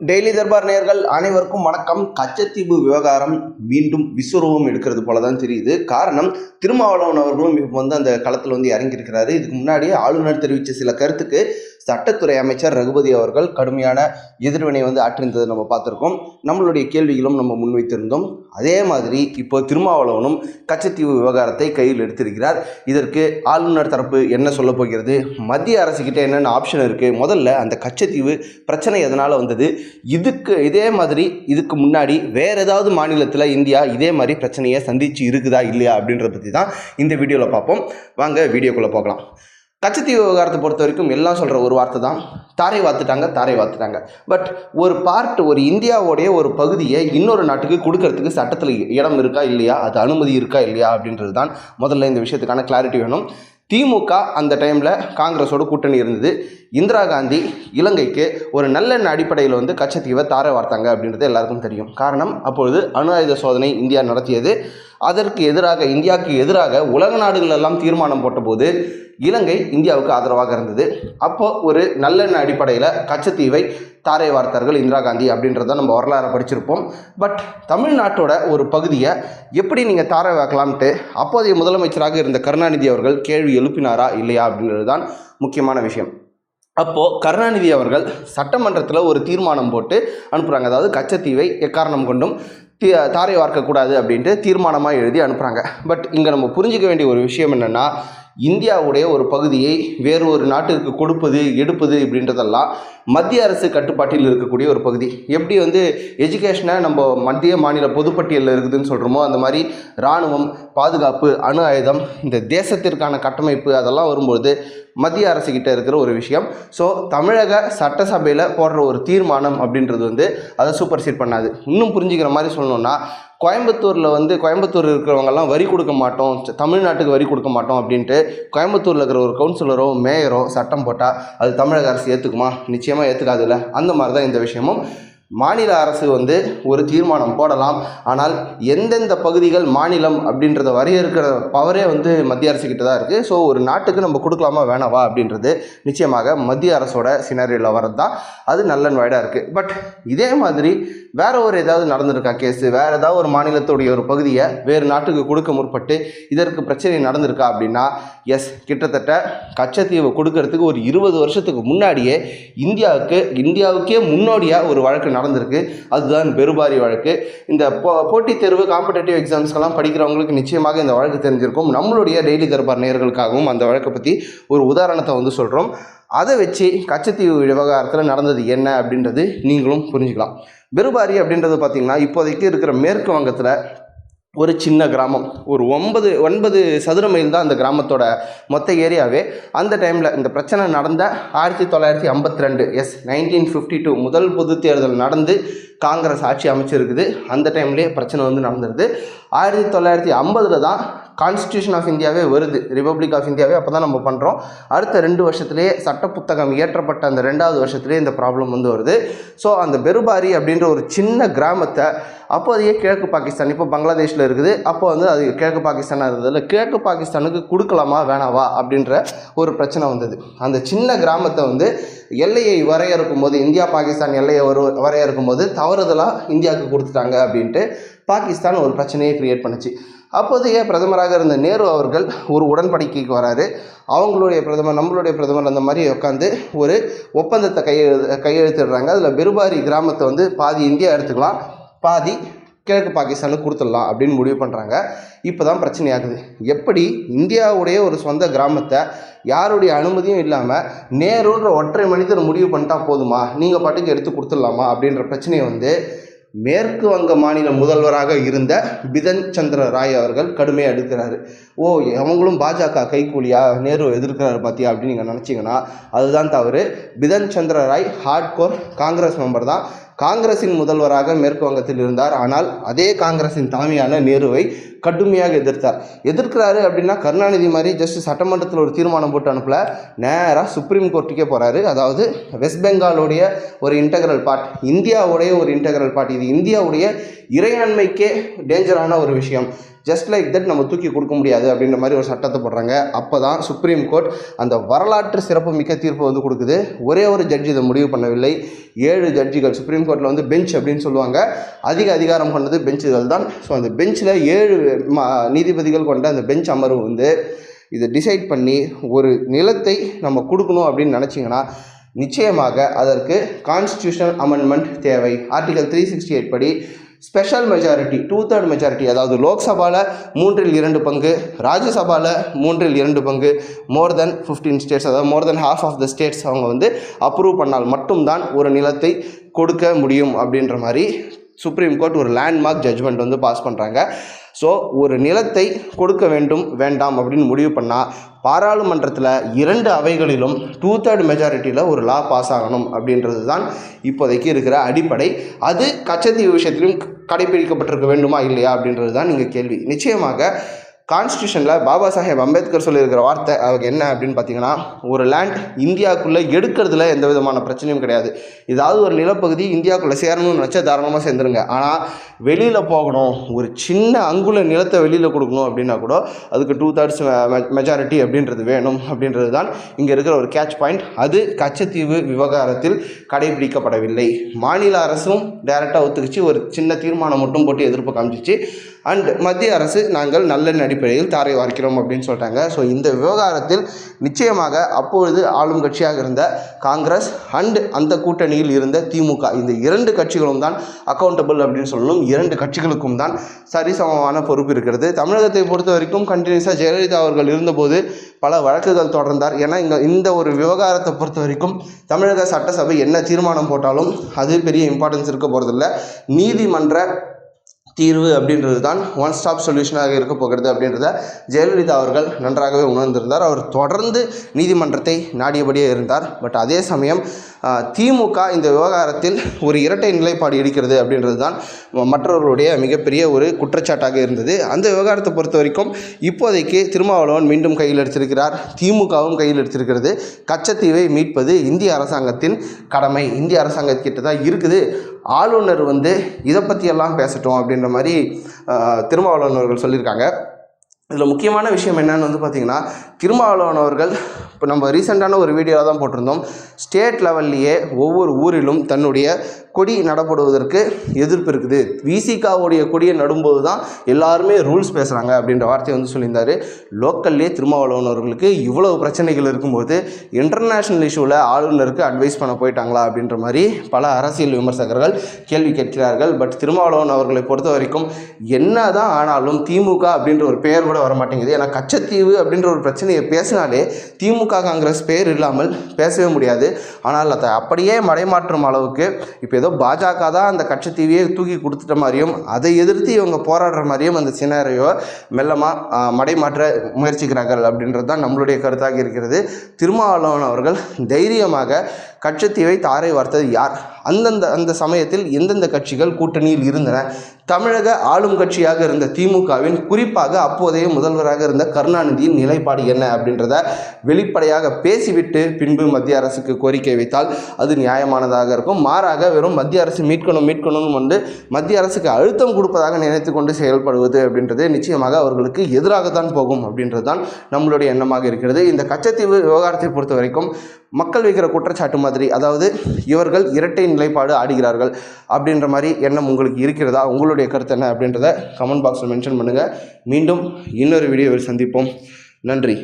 Daily Darbar நேர்கள் அனைவருக்கும் வணக்கம். கச்சத்தீவு விவகாரம் மீண்டும் விஸ்வரூபம் எடுக்கிறது போல தான் தெரியுது. காரணம் திருமாவளவன் அவர்களும் இப்போ வந்து அந்த களத்தில் வந்து இறங்கியிருக்கிறாரு. இதுக்கு முன்னாடி ஆளுநர் தெரிவித்த சில கருத்துக்கு சட்டத்துறை அமைச்சர் ரகுபதி அவர்கள் கடுமையான எதிர்வினை வந்து ஆற்றிருந்ததை நம்ம பார்த்துருக்கோம். நம்மளுடைய கேள்விகளும் நம்ம முன்வைத்திருந்தோம். அதே மாதிரி இப்போ திருமாவளவனும் கச்சத்தீவு விவகாரத்தை கையில் எடுத்திருக்கிறார். இதற்கு ஆளுநர் தரப்பு என்ன சொல்ல போகிறது? மத்திய அரசுக்கிட்ட என்னென்ன ஆப்ஷன் இருக்குது முதல்ல அந்த கச்சத்தீவு பிரச்சனை எதனால் வந்தது? இதுக்கு இதே மாதிரி இதுக்கு முன்னாடி வேறு ஏதாவது மாநிலத்தில் இந்தியா இதே மாதிரி பிரச்சனையை சந்தித்து இருக்குதா இல்லையா அப்படின்றத பற்றி தான் இந்த வீடியோவில் பார்ப்போம். வாங்க வீடியோக்குள்ளே போகலாம். கச்சத்தீவு விவகாரத்தை பொறுத்த வரைக்கும் எல்லாம் சொல்கிற ஒரு வார்த்தை தான். தாரை வாத்துட்டாங்க தாரை வாத்துட்டாங்க பட் ஒரு பார்ட் ஒரு இந்தியாவோடைய ஒரு பகுதியை இன்னொரு நாட்டுக்கு கொடுக்கறதுக்கு சட்டத்தில் இடம் இருக்கா இல்லையா? அது அனுமதி இருக்கா இல்லையா? அப்படின்றது தான் முதல்ல இந்த விஷயத்துக்கான கிளாரிட்டி வேணும். திமுக அந்த டைமில் காங்கிரஸோட கூட்டணி இருந்தது. இந்திரா காந்தி இலங்கைக்கு ஒரு நல்லெண்ண அடிப்படையில் வந்து கச்சத்தீவை தார வார்த்தாங்க அப்படின்றது எல்லாருக்கும் தெரியும். காரணம் அப்பொழுது அணு ஆயுத சோதனை இந்தியா நடத்தியது. அதற்கு எதிராக இந்தியாவுக்கு எதிராக உலக நாடுகள் எல்லாம் தீர்மானம் போட்டபோது இலங்கை இந்தியாவுக்கு ஆதரவாக இருந்தது. அப்போ ஒரு நல்லெண்ண அடிப்படையில் கச்சத்தீவை தாரை வார்த்தார்கள் இந்திரா காந்தி அப்படின்றத நம்ம வரலாறு படிச்சிருப்போம். பட் தமிழ்நாட்டோட ஒரு பகுதியை எப்படி நீங்கள் தாரை வாக்கலாம்ட்டு அப்போதைய முதலமைச்சராக இருந்த கருணாநிதி அவர்கள் கேள்வி எழுப்பினாரா இல்லையா அப்படின்றது தான் முக்கியமான விஷயம். அப்போது கருணாநிதி அவர்கள் சட்டமன்றத்தில் ஒரு தீர்மானம் போட்டு அனுப்புகிறாங்க அதாவது கச்சத்தீவை எக்காரணம் கொண்டும் தீ தாரை வார்க்கக்கூடாது அப்படின்ட்டு தீர்மானமாக எழுதி அனுப்புகிறாங்க பட் இங்கே நம்ம புரிஞ்சிக்க வேண்டிய ஒரு விஷயம் என்னென்னா இந்தியாவுடைய ஒரு பகுதியை வேறு ஒரு நாட்டிற்கு கொடுப்பது எடுப்பது இப்படின்றதெல்லாம் மத்திய அரசு கட்டுப்பாட்டில் இருக்கக்கூடிய ஒரு பகுதி. எப்படி வந்து எஜுகேஷனை நம்ம மத்திய மாநில பொதுப்பட்டியலில் இருக்குதுன்னு சொல்கிறோமோ அந்த மாதிரி இராணுவம் பாதுகாப்பு அணு ஆயுதம் இந்த தேசத்திற்கான கட்டமைப்பு அதெல்லாம் வரும்பொழுது மத்திய அரசுக்கிட்ட இருக்கிற ஒரு விஷயம். ஸோ தமிழக சட்டசபையில் போடுற ஒரு தீர்மானம் அப்படின்றது வந்து அதை சூப்பர் சீட் பண்ணாது. இன்னும் புரிஞ்சுக்கிற மாதிரி சொல்லணும்னா கோயம்புத்தூரில் வந்து கோயம்புத்தூர் இருக்கிறவங்கெல்லாம் வரி கொடுக்க மாட்டோம். ச- தமிழ்நாட்டுக்கு வரி கொடுக்க மாட்டோம் அப்படின்ட்டு கோயம்புத்தூரில் இருக்கிற ஒரு கவுன்சிலரோ மேயரோ சட்டம் போட்டால் அது தமிழக அரசு ஏற்றுக்குமா நிச்சயமாக ஏற்றுக்காதுல்ல அந்த மாதிரி தான் இந்த விஷயமும். மாநில அரசு வந்து ஒரு தீர்மானம் போடலாம். ஆனால் எந்தெந்த பகுதிகள் மாநிலம் அப்படின்றத வரையறுக்கிற பவரே வந்து மத்திய அரசுக்கிட்ட தான் இருக்குது ஸோ ஒரு நாட்டுக்கு நம்ம கொடுக்கலாமா வேணாவா அப்படின்றது நிச்சயமாக மத்திய அரசோட சினாரியில் வரது தான் அது நல்ல வைடாக இருக்குது பட் இதே மாதிரி வேற ஒரு ஏதாவது நடந்திருக்கா கேஸு வேற ஏதாவது ஒரு மாநிலத்துடைய ஒரு பகுதியை வேறு நாட்டுக்கு கொடுக்க முற்பட்டு இதற்கு பிரச்சனை நடந்திருக்கா அப்படின்னா எஸ் கிட்டத்தட்ட கச்சத்தீவை கொடுக்கறதுக்கு ஒரு இருபது வருஷத்துக்கு முன்னாடியே இந்தியாவுக்கு இந்தியாவுக்கே முன்னோடியாக ஒரு வழக்கு நடந்திருக்கு. அதுதான் பெருபாரி வழக்கு. இந்த போ போட்டித் தேர்வு காம்படேட்டிவ் எக்ஸாம்ஸ்க்கெல்லாம் படிக்கிறவங்களுக்கு நிச்சயமாக இந்த வழக்கு தெரிஞ்சிருக்கும். நம்மளுடைய டெய்லி தர்பார் நேயர்களுக்காகவும் அந்த வழக்கை பற்றி ஒரு உதாரணத்தை வந்து சொல்கிறோம் அதை வச்சு கச்சத்தீவு விவகாரத்தில் நடந்தது என்ன அப்படின்றது நீங்களும் புரிஞ்சுக்கலாம். பெருபாரி அப்படின்றது பார்த்திங்கன்னா இப்போதைக்கு இருக்கிற மேற்கு வங்கத்தில் ஒரு சின்ன கிராமம். ஒரு ஒன்பது ஒன்பது சதுர மைல் தான் அந்த கிராமத்தோட மொத்த ஏரியாவே. அந்த டைமில் இந்த பிரச்சனை நடந்த ஆயிரத்தி தொள்ளாயிரத்தி ஐம்பத்தி ரெண்டு எஸ் நைன்டீன் ஃபிஃப்டி டூ முதல் பொது தேர்தல் நடந்து காங்கிரஸ் ஆட்சி அமைச்சிருக்குது. அந்த டைம்லேயே பிரச்சனை வந்து நடந்துருது. ஆயிரத்தி தொள்ளாயிரத்தி ஐம்பதில் தான் கான்ஸ்டியூஷன் ஆஃப் இந்தியாவே வருது. ரிப்பப்ளிக் ஆஃப் இந்தியாவே அப்போ தான் நம்ம பண்ணுறோம் அடுத்த ரெண்டு வருஷத்துலேயே சட்ட புத்தகம் இயற்றப்பட்ட அந்த ரெண்டாவது வருஷத்துலேயே இந்த ப்ராப்ளம் வந்து வருது. ஸோ அந்த பெருபாரி அப்படின்ற ஒரு சின்ன கிராமத்தை அப்போதையே கிழக்கு பாகிஸ்தான் இப்போ பங்களாதேஷில் இருக்குது. அப்போ வந்து அது கிழக்கு பாகிஸ்தானாக இருந்ததில்ல கிழக்கு பாகிஸ்தானுக்கு கொடுக்கலாமா வேணாவா அப்படின்ற ஒரு பிரச்சனை வந்தது. அந்த சின்ன கிராமத்தை வந்து எல்லையை வரையறுக்கும் போது இந்தியா பாகிஸ்தான் எல்லையை ஒரு வரையறுக்கும் போது தவறுதலாக இந்தியாவுக்கு கொடுத்துட்டாங்க அப்படின்ட்டு பாகிஸ்தான் ஒரு பிரச்சனையை க்ரியேட் பண்ணுச்சு. அப்போதைய பிரதமராக இருந்த நேரு அவர்கள் ஒரு உடன்படிக்கைக்கு வராரு. அவங்களுடைய பிரதமர் நம்மளுடைய பிரதமர் அந்த மாதிரி உட்காந்து ஒரு ஒப்பந்தத்தை கையெழு கையெழுத்திடுறாங்க. அதில் பெருபாரி கிராமத்தை வந்து பாதி இந்தியா எடுத்துக்கலாம் பாதி கிழக்கு பாகிஸ்தானுக்கு கொடுத்துடலாம் அப்படின்னு முடிவு பண்ணுறாங்க இப்போ தான் பிரச்சனையாகுது. எப்படி இந்தியாவுடைய ஒரு சொந்த கிராமத்தை யாருடைய அனுமதியும் இல்லாமல் நேருன்ற ஒற்றை மனிதர் முடிவு பண்ணிட்டா போதுமா? நீங்கள் பாட்டுக்கு எடுத்து கொடுத்துடலாமா அப்படின்ற பிரச்சனையை வந்து மேற்கு வங்க மாநில முதல்வராக இருந்த பிதன் சந்திர ராய் அவர்கள் கடுமையாக எடுக்கிறாரு ஓ அவங்களும் பாஜக கைக்கூலியா நேரு எதிர்க்கிறாரு பார்த்தியா அப்படின்னு நீங்கள் நினச்சிங்கன்னா அதுதான் தவறு. பிதன் சந்திர ராய் ஹார்ட்கோர் காங்கிரஸ் மெம்பர் தான். காங்கிரஸின் முதல்வராக மேற்கு வங்கத்தில் இருந்தார். ஆனால் அதே காங்கிரஸின் தலைமையான நேருவை கடுமையாக எதிர்த்தார். எதிர்க்கிறாரு அப்படின்னா கருணாநிதி மாதிரி ஜஸ்ட் சட்டமன்றத்தில் ஒரு தீர்மானம் போட்டு அனுப்பல. நேராக சுப்ரீம் கோர்ட்டுக்கே போகிறாரு அதாவது வெஸ்ட் பெங்காலுடைய ஒரு இன்டெக்ரல் பார்ட் இந்தியாவுடைய ஒரு இன்டெக்ரல் பார்ட் இது இந்தியாவுடைய இறையாண்மைக்கே டேஞ்சரான ஒரு விஷயம். ஜஸ்ட் லைக் தட் நம்ம தூக்கி கொடுக்க முடியாது அப்படின்ற மாதிரி ஒரு சட்டத்தை போடுறாங்க. அப்போ தான் சுப்ரீம் கோர்ட் அந்த வரலாற்று சிறப்பு மிக்க தீர்ப்பு வந்து கொடுக்குது. ஒரே ஒரு ஜட்ஜி இதை முடிவு பண்ணவில்லை. ஏழு ஜட்ஜிகள் சுப்ரீம் கோர்ட்டில் வந்து பெஞ்ச் அப்படின்னு சொல்லுவாங்க. அதிக அதிகாரம் கொண்டது பெஞ்சுகள் தான். ஸோ அந்த பெஞ்சில் ஏழு நீதிபதிகள் கொண்ட அந்த பெஞ்ச் அமர்வு வந்து இதை டிசைட் பண்ணி ஒரு நிலத்தை நம்ம கொடுக்கணும் அப்படின்னு நினச்சிங்கன்னா நிச்சயமாக அதற்கு கான்ஸ்டியூஷனல் அமெண்ட்மெண்ட் தேவை. ஆர்டிகல் த்ரீ சிக்ஸ்டி எயிட் படி special majority two third majority அதாவது லோக்சபாவில் மூன்றில் இரண்டு பங்கு ராஜ்யசபாவில் மூன்றில் இரண்டு பங்கு மோர் தென் ஃபிஃப்டீன் ஸ்டேட்ஸ் அதாவது more than half of the states அவங்க வந்து அப்ரூவ் பண்ணால் மட்டும்தான் ஒரு நிலத்தை கொடுக்க முடியும் அப்படின்ற மாதிரி சுப்ரீம் கோர்ட் ஒரு லேண்ட்மார்க் ஜட்ஜ்மெண்ட் வந்து பாஸ் பண்ணுறாங்க ஸோ ஒரு நிலத்தை கொடுக்க வேண்டும் வேண்டாம் அப்படின்னு முடிவு பண்ணால் பாராளுமன்றத்தில் இரண்டு அவைகளிலும் டூ தேர்ட் மெஜாரிட்டியில் ஒரு லா பாஸ் ஆகணும் அப்படின்றது தான் இப்போதைக்கு இருக்கிற அடிப்படை. அது கச்சத்தீவு விஷயத்திலும் கடைபிடிக்கப்பட்டிருக்க வேண்டுமா இல்லையா அப்படின்றது தான் நீங்கள் கேள்வி. நிச்சயமாக கான்ஸ்டியூஷனில் பாபா சாஹேப் அம்பேத்கர் சொல்லியிருக்கிற வார்த்தை அவங்க என்ன அப்படின்னு பார்த்தீங்கன்னா ஒரு லேண்ட் இந்தியாவுக்குள்ளே எடுக்கிறதுல எந்த விதமான பிரச்சனையும் கிடையாது. ஏதாவது ஒரு நிலப்பகுதி இந்தியாவுக்குள்ளே சேரணும்னு நினச்சா தாராளமாக சேர்ந்துருங்க. ஆனால் வெளியில் போகணும் ஒரு சின்ன அங்குல நிலத்தை வெளியில் கொடுக்கணும் அப்படின்னா கூட அதுக்கு டூ தேர்ட்ஸ் மெஜாரிட்டி அப்படின்றது வேணும் அப்படின்றது தான் இங்கே இருக்கிற ஒரு கேட்ச் பாயிண்ட் அது கச்சத்தீவு விவகாரத்தில் கடைபிடிக்கப்படவில்லை. மாநில அரசும் டைரெக்டாக ஒத்துக்கிச்சு. ஒரு சின்ன தீர்மானம் மட்டும் போட்டு எதிர்ப்பு காமிச்சிச்சு. அண்ட் மத்திய அரசு நாங்கள் நல்லெண்ண அடிப்படையில் தாரை வார்க்கிறோம் அப்படின்னு சொல்லிட்டாங்க. ஸோ இந்த விவகாரத்தில் நிச்சயமாக அப்பொழுது ஆளும் கட்சியாக இருந்த காங்கிரஸ் அண்ட் அந்த கூட்டணியில் இருந்த திமுக இந்த இரண்டு கட்சிகளும் தான் அக்கௌண்டபிள் அப்படின்னு சொல்லணும். இரண்டு கட்சிகளுக்கும் தான் சரிசமமான பொறுப்பு இருக்கிறது. தமிழகத்தை பொறுத்த வரைக்கும் கண்டினியூஸாக ஜெயலலிதா அவர்கள் இருந்தபோது பல வழக்குகள் தொடர்ந்தார். ஏன்னா இங்கே இந்த ஒரு விவகாரத்தை பொறுத்த வரைக்கும் தமிழக சட்டசபை என்ன தீர்மானம் போட்டாலும் அது பெரிய இம்பார்ட்டன்ஸ் இருக்க போகிறதில்ல நீதிமன்ற தீர்வு அப்படின்றது தான் ஒன் ஸ்டாப் சொல்யூஷனாக இருக்க போகிறது அப்படின்றத ஜெயலலிதா அவர்கள் நன்றாகவே உணர்ந்திருந்தார். அவர் தொடர்ந்து நீதிமன்றத்தை நாடியபடியே இருந்தார். பட் அதே சமயம் திமுக இந்த விவகாரத்தில் ஒரு இரட்டை நிலைப்பாடு இருக்கிறது அப்படின்றது தான் மற்றவர்களுடைய மிகப்பெரிய ஒரு குற்றச்சாட்டாக இருந்தது. அந்த விவகாரத்தை பொறுத்த வரைக்கும் இப்போதைக்கு திருமாவளவன் மீண்டும் கையில் எடுத்திருக்கிறார். திமுகவும் கையில் எடுத்திருக்கிறது. கச்சத்தீவை மீட்பது இந்திய அரசாங்கத்தின் கடமை. இந்திய அரசாங்கத்திட்ட தான் இருக்குது. ஆளுநர் வந்து இதை பற்றியெல்லாம் பேசட்டும் அப்படின்ற மாதிரி திருமாவளவன் அவர்கள் சொல்லியிருக்காங்க. இதில் முக்கியமான விஷயம் என்னன்னு வந்து பார்த்திங்கன்னா திருமாவளவன் அவர்கள் இப்போ நம்ம ரீசெண்டான ஒரு வீடியோவில் தான் போட்டிருந்தோம். ஸ்டேட் லெவல்லையே ஒவ்வொரு ஊரிலும் தன்னுடைய கொடி நடப்படுவதற்கு எதிர்ப்பு இருக்குது. விசிகாவுடைய கொடியை நடும்போது தான் எல்லாருமே ரூல்ஸ் பேசுகிறாங்க அப்படின்ற வார்த்தையை வந்து சொல்லியிருந்தார். லோக்கல்லே திருமாவளவன் அவர்களுக்கு இவ்வளவு பிரச்சனைகள் இருக்கும்போது இன்டர்நேஷ்னல் இஷ்யூவில் ஆளுநருக்கு அட்வைஸ் பண்ண போயிட்டாங்களா அப்படின்ற மாதிரி பல அரசியல் விமர்சகர்கள் கேள்வி கேட்கிறார்கள். பட் திருமாவளவன் அவர்களை பொறுத்த வரைக்கும் என்ன தான் ஆனாலும் திமுக அப்படின்ற ஒரு பெயர் கூட வர மாட்டேங்குது ஏன்னா கச்சத்தீவு அப்படின்ற ஒரு பிரச்சனையை பேசினாலே திமுக காங்கிரஸ் பேர் இல்லாமல் பேசவே முடியாது. ஆனால் அதை அப்படியே மடைமாற்றும் அளவுக்கு இப்போ ஏதோ பாஜக தான் அந்த கட்சத்தீவையே தூக்கி கொடுத்துட்ட மாதிரியும் அதை எதிர்த்து இவங்க போராடுற மாதிரியும் அந்த சினாரியோ மெல்லமாக மடைமாற்ற முயற்சிக்கிறார்கள் அப்படின்றது தான் நம்மளுடைய கருத்தாக இருக்கிறது. திருமாவளவன் அவர்கள் தைரியமாக கட்சத்தீவை தாரை வார்த்தது யார்? அந்தந்த அந்த சமயத்தில் எந்தெந்த கட்சிகள் கூட்டணியில் இருந்தன? தமிழக ஆளும் கட்சியாக இருந்த திமுகவின் குறிப்பாக அப்போதைய முதல்வராக இருந்த கருணாநிதியின் நிலைப்பாடு என்ன அப்படின்றத வெளிப்படையாக பேசிவிட்டு பின்பு மத்திய அரசுக்கு கோரிக்கை வைத்தால் அது நியாயமானதாக இருக்கும். மாறாக வெறும் மத்திய அரசு மீட்கணும் மீட்கணும்னு வந்து மத்திய அரசுக்கு அழுத்தம் கொடுப்பதாக நினைத்து கொண்டு செயல்படுவது அப்படின்றது நிச்சயமாக அவர்களுக்கு எதிராகத்தான் போகும் அப்படின்றது தான் நம்மளுடைய எண்ணமாக இருக்கிறது. இந்த கச்சத்தீவு விவகாரத்தை பொறுத்த வரைக்கும் மக்கள் வைக்கிற குற்றச்சாட்டு மாதிரி அதாவது இவர்கள் இரட்டை நிலைப்பாடு ஆடுகிறார்கள் அப்படின்ற மாதிரி எண்ணம் உங்களுக்கு இருக்கிறதா? உங்களுடைய கருத்து என்ன அப்படின்றத கமெண்ட் பாக்ஸில் மென்ஷன் பண்ணுங்கள் மீண்டும் இன்னொரு வீடியோவில் சந்திப்போம். நன்றி.